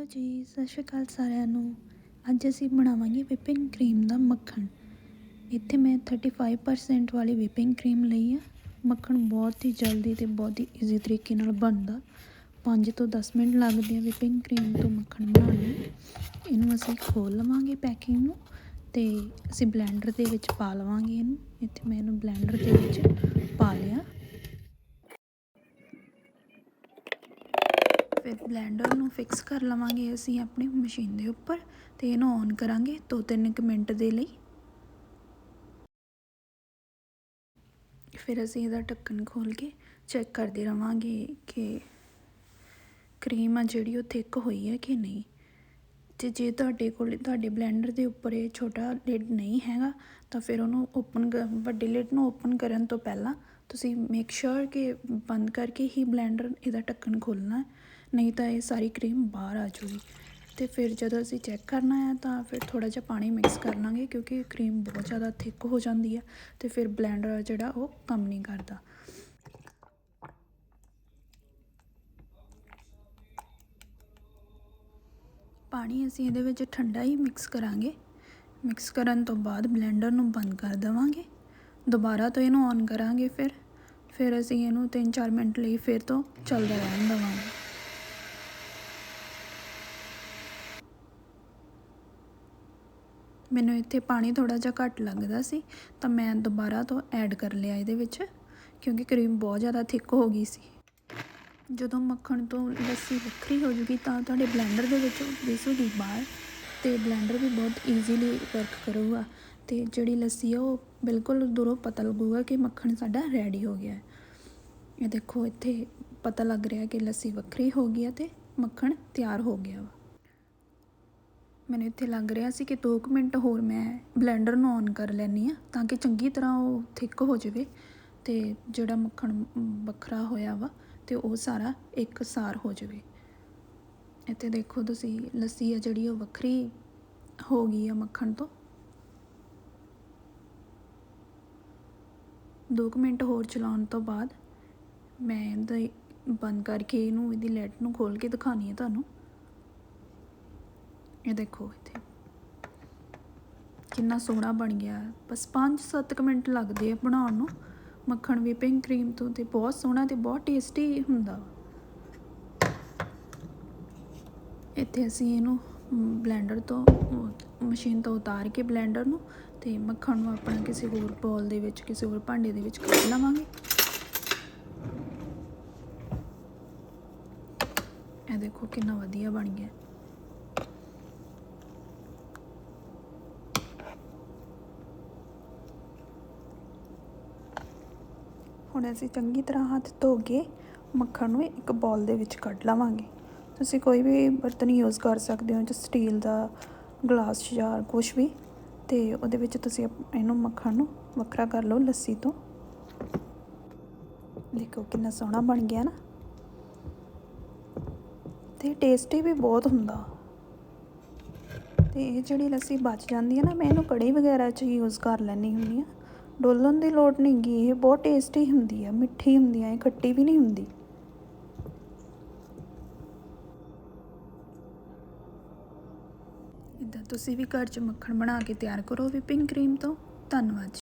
Hello ਜੀ, ਸਤਿ ਸ਼੍ਰੀ ਅਕਾਲ ਸਾਰਿਆਂ ਨੂੰ। ਅੱਜ ਅਸੀਂ ਬਣਾਵਾਂਗੇ ਵਿਪਿੰਗ ਕਰੀਮ ਦਾ ਮੱਖਣ। ਇੱਥੇ ਮੈਂ 35% ਵਾਲੀ ਵਿਪਿੰਗ ਕਰੀਮ ਲਈ ਆ। ਮੱਖਣ ਬਹੁਤ ਹੀ ਜਲਦੀ ਤੇ ਬਹੁਤ ਹੀ ਈਜ਼ੀ ਤਰੀਕੇ ਨਾਲ ਬਣਦਾ। 5 ਤੋਂ 10 ਮਿੰਟ ਲੱਗਦੇ ਆ ਵਿਪਿੰਗ ਕਰੀਮ ਤੋਂ ਮੱਖਣ ਬਣਾਉਣ ਨੂੰ। ਇਹਨੂੰ ਅਸੀਂ ਖੋਲ ਲਵਾਂਗੇ ਪੈਕਿੰਗ ਨੂੰ ਤੇ ਅਸੀਂ ਬਲੈਂਡਰ ਦੇ ਵਿੱਚ ਪਾ ਲਵਾਂਗੇ ਇਹਨੂੰ। ਇੱਥੇ ਮੈਂ ਇਹਨੂੰ ਬਲੈਂਡਰ ਦੇ ਵਿੱਚ ਪਾ ਲਿਆ। ਫਿਰ ਬਲੈਂਡਰ ਨੂੰ ਫਿਕਸ ਕਰ ਲਵਾਂਗੇ ਅਸੀਂ ਆਪਣੀ ਮਸ਼ੀਨ ਦੇ ਉੱਪਰ ਤੇ ਇਹਨੂੰ ਔਨ ਕਰਾਂਗੇ 2-3 ਮਿੰਟ ਦੇ ਲਈ। ਫਿਰ ਅਸੀਂ ਇਹਦਾ ਢੱਕਣ ਖੋਲ ਕੇ ਚੈੱਕ ਕਰਦੇ ਰਵਾਂਗੇ ਕਿ ਕਰੀਮ ਆ ਜਿਹੜੀ ਉਹ ਥਿਕ ਹੋਈ ਹੈ ਕਿ ਨਹੀਂ। ਤੇ ਜੇ ਤੁਹਾਡੇ ਕੋਲ, ਤੁਹਾਡੇ ਬਲੈਂਡਰ ਦੇ ਉੱਪਰ ਇਹ ਛੋਟਾ ਲਿਡ ਨਹੀਂ ਹੈਗਾ ਤਾਂ ਫਿਰ ਉਹਨੂੰ ਓਪਨ ਵੱਡੇ ਲਿਡ ਨੂੰ ਓਪਨ ਕਰਨ ਤੋਂ ਪਹਿਲਾਂ ਤੁਸੀਂ ਮੇਕ ਸ਼ੋਰ ਕਿ ਬੰਦ ਕਰਕੇ ਹੀ ਬਲੈਂਡਰ ਇਹਦਾ ਢੱਕਣ ਖੋਲਣਾ ਨਹੀਂ ਤਾਂ ਇਹ ਸਾਰੀ ਕਰੀਮ ਬਾਹਰ ਆ ਜੂਗੀ ਤੇ ਫਿਰ ਜਦੋਂ ਅਸੀਂ ਚੈੱਕ ਕਰਨਾ ਹੈ ਤਾਂ ਫਿਰ ਥੋੜਾ ਜਿਹਾ ਪਾਣੀ ਮਿਕਸ ਕਰ ਲਾਂਗੇ ਕਿਉਂਕਿ ਕਰੀਮ ਬਹੁਤ ਜ਼ਿਆਦਾ ਥਿੱਕ ਹੋ ਜਾਂਦੀ ਹੈ ਤੇ ਫਿਰ ਬਲੈਂਡਰ ਜਿਹੜਾ ਉਹ ਕੰਮ ਨਹੀਂ ਕਰਦਾ। ਪਾਣੀ ਅਸੀਂ ਇਹਦੇ ਵਿੱਚ ਠੰਡਾ ਹੀ ਮਿਕਸ ਕਰਾਂਗੇ। ਮਿਕਸ ਕਰਨ ਤੋਂ ਬਾਅਦ ਬਲੈਂਡਰ ਨੂੰ ਬੰਦ ਕਰ ਦੇਵਾਂਗੇ। ਦੁਬਾਰਾ ਤੋਂ ਇਹਨੂੰ ਔਨ ਕਰਾਂਗੇ ਫਿਰ। ਫਿਰ ਅਸੀਂ ਇਹਨੂੰ 3-4 ਮਿੰਟ ਲਈ ਫਿਰ ਤੋਂ ਚੱਲਦਾ ਰਹਿਣ ਦੇਵਾਂਗੇ। ਮੈਨੂੰ ਇੱਥੇ ਪਾਣੀ ਥੋੜਾ ਜਿਹਾ ਘੱਟ ਲੱਗਦਾ ਸੀ, ਤਾਂ ਮੈਂ ਦੁਬਾਰਾ ਤੋਂ ਐਡ ਕਰ ਲਿਆ ਇਹਦੇ ਵਿੱਚ, ਕਿਉਂਕਿ ਕਰੀਮ ਬਹੁਤ ਜ਼ਿਆਦਾ ਥਿੱਕ ਹੋ ਗਈ ਸੀ। ਜਦੋਂ ਮੱਖਣ ਤੋਂ ਲੱਸੀ ਵੱਖਰੀ ਹੋ ਜੂਗੀ ਤਾਂ ਤੁਹਾਡੇ ਬਲੈਂਡਰ ਦੇ ਵਿੱਚ ਦਿਸੂਗੀ ਬਾਹਰ। ਅਤੇ ਬਲੈਂਡਰ ਵੀ ਬਹੁਤ ਈਜ਼ੀਲੀ ਵਰਕ ਕਰੂਗਾ ਅਤੇ ਜਿਹੜੀ ਲੱਸੀ ਆ ਉਹ ਬਿਲਕੁਲ ਦੂਰੋਂ ਪਤਾ ਲੱਗੂਗਾ ਕਿ ਮੱਖਣ ਸਾਡਾ ਰੈਡੀ ਹੋ ਗਿਆ ਇਹ ਦੇਖੋ, ਇੱਥੇ ਪਤਾ ਲੱਗ ਰਿਹਾ ਕਿ ਲੱਸੀ ਵੱਖਰੀ ਹੋ ਗਈ ਹੈ ਅਤੇ ਮੱਖਣ ਤਿਆਰ ਹੋ ਗਿਆ ਵਾ। ਮੈਨੂੰ ਇੱਥੇ ਲੱਗ ਰਿਹਾ ਸੀ ਕਿ 2 ਮਿੰਟ ਹੋਰ ਮੈਂ ਬਲੈਂਡਰ ਨੂੰ ਔਨ ਕਰ ਲੈਣੀ ਆ ਤਾਂ ਕਿ ਚੰਗੀ ਤਰ੍ਹਾਂ ਉਹ ਥਿੱਕ ਹੋ ਜਾਵੇ ਤੇ ਜਿਹੜਾ ਮੱਖਣ ਵੱਖਰਾ ਹੋਇਆ ਵਾ ਤੇ ਉਹ ਸਾਰਾ ਇੱਕ ਸਾਰ ਹੋ ਜਾਵੇ। ਇੱਥੇ ਦੇਖੋ ਤੁਸੀਂ, ਲੱਸੀ ਆ ਜਿਹੜੀ ਉਹ ਵੱਖਰੀ ਹੋ ਗਈ ਆ ਮੱਖਣ ਤੋਂ। 2 ਮਿੰਟ ਹੋਰ ਚਲਾਉਣ ਤੋਂ ਬਾਅਦ ਮੈਂ ਇਹਦਾ ਬੰਦ ਕਰਕੇ ਇਹਨੂੰ, ਇਹਦੀ ਲੈਟ ਨੂੰ ਖੋਲ ਕੇ ਦਿਖਾਣੀ ਹੈ ਤੁਹਾਨੂੰ। ਇਹ ਦੇਖੋ ਇੱਥੇ। ਕਿੰਨਾ ਸੋਹਣਾ ਬਣ ਗਿਆ। ਬਸ 5-7 ਮਿੰਟ ਲੱਗਦੇ ਆ ਬਣਾਉਣ ਨੂੰ। ਮੱਖਣ ਵਿਪਿੰਗ ਕਰੀਮ ਤੋਂ ਤੇ ਬਹੁਤ ਸੋਹਣਾ ਤੇ ਬਹੁਤ ਟੇਸਟੀ ਹੁੰਦਾ। ਇੱਥੇ ਅਸੀਂ ਇਹਨੂੰ ਬਲੈਂਡਰ ਤੋਂ ਮਸ਼ੀਨ ਤੋਂ ਉਤਾਰ ਕੇ ਬਲੈਂਡਰ ਨੂੰ ਤੇ ਮੱਖਣ ਨੂੰ ਆਪਣਾ ਕਿਸੇ ਹੋਰ ਬੋਲ ਦੇ ਵਿੱਚ, ਕਿਸੇ ਹੋਰ ਭਾਂਡੇ ਦੇ ਵਿੱਚ ਕੱਢ ਲਵਾਂਗੇ। ਇਹ ਦੇਖੋ ਕਿੰਨਾ ਵਧੀਆ ਬਣ ਗਿਆ। ਹੁਣ ਅਸੀਂ ਚੰਗੀ ਤਰ੍ਹਾਂ ਹੱਥ ਧੋ ਕੇ ਮੱਖਣ ਨੂੰ ਇੱਕ ਬੋਲ ਦੇ ਵਿੱਚ ਕੱਢ ਲਵਾਂਗੇ। ਤੁਸੀਂ ਕੋਈ ਵੀ ਬਰਤਨ ਯੂਜ਼ ਕਰ ਸਕਦੇ ਹੋ ਜਿਵੇਂ ਸਟੀਲ ਦਾ ਗਲਾਸ ਜਾਂ ਕੁਝ ਵੀ, ਤੇ ਉਹਦੇ ਵਿੱਚ ਤੁਸੀਂ ਇਹਨੂੰ ਮੱਖਣ ਨੂੰ ਵੱਖਰਾ ਕਰ ਲਓ ਲੱਸੀ ਤੋਂ। ਦੇਖੋ ਕਿੰਨਾ ਸੋਹਣਾ ਬਣ ਗਿਆ ਨਾ। ਤੇ ਟੇਸਟੀ ਵੀ ਬਹੁਤ ਹੁੰਦਾ। ਤੇ ਇਹ ਜਿਹੜੀ ਲੱਸੀ ਬਚ ਜਾਂਦੀ ਹੈ ਨਾ, ਮੈਂ ਇਹਨੂੰ ਕੜੀ ਵਗੈਰਾ 'ਚ ਯੂਜ਼ ਕਰ ਲੈਣੀ ਹੁੰਦੀ ਆ ਡੋਲਣ ਦੀ ਲੋੜ ਨਹੀਂ ਗੀ ਇਹ ਬਹੁਤ ਟੇਸਟੀ ਹੁੰਦੀ ਆ ਮਿੱਠੀ ਹੁੰਦੀ ਆ ਇਹ ਖੱਟੀ ਵੀ ਨਹੀਂ ਹੁੰਦੀ। ਇੱਦਾਂ ਤੁਸੀਂ ਵੀ ਘਰ 'ਚ ਮੱਖਣ ਬਣਾ ਕੇ ਤਿਆਰ ਕਰੋ ਵਿਪਿੰਗ ਕਰੀਮ ਤੋਂ। ਧੰਨਵਾਦ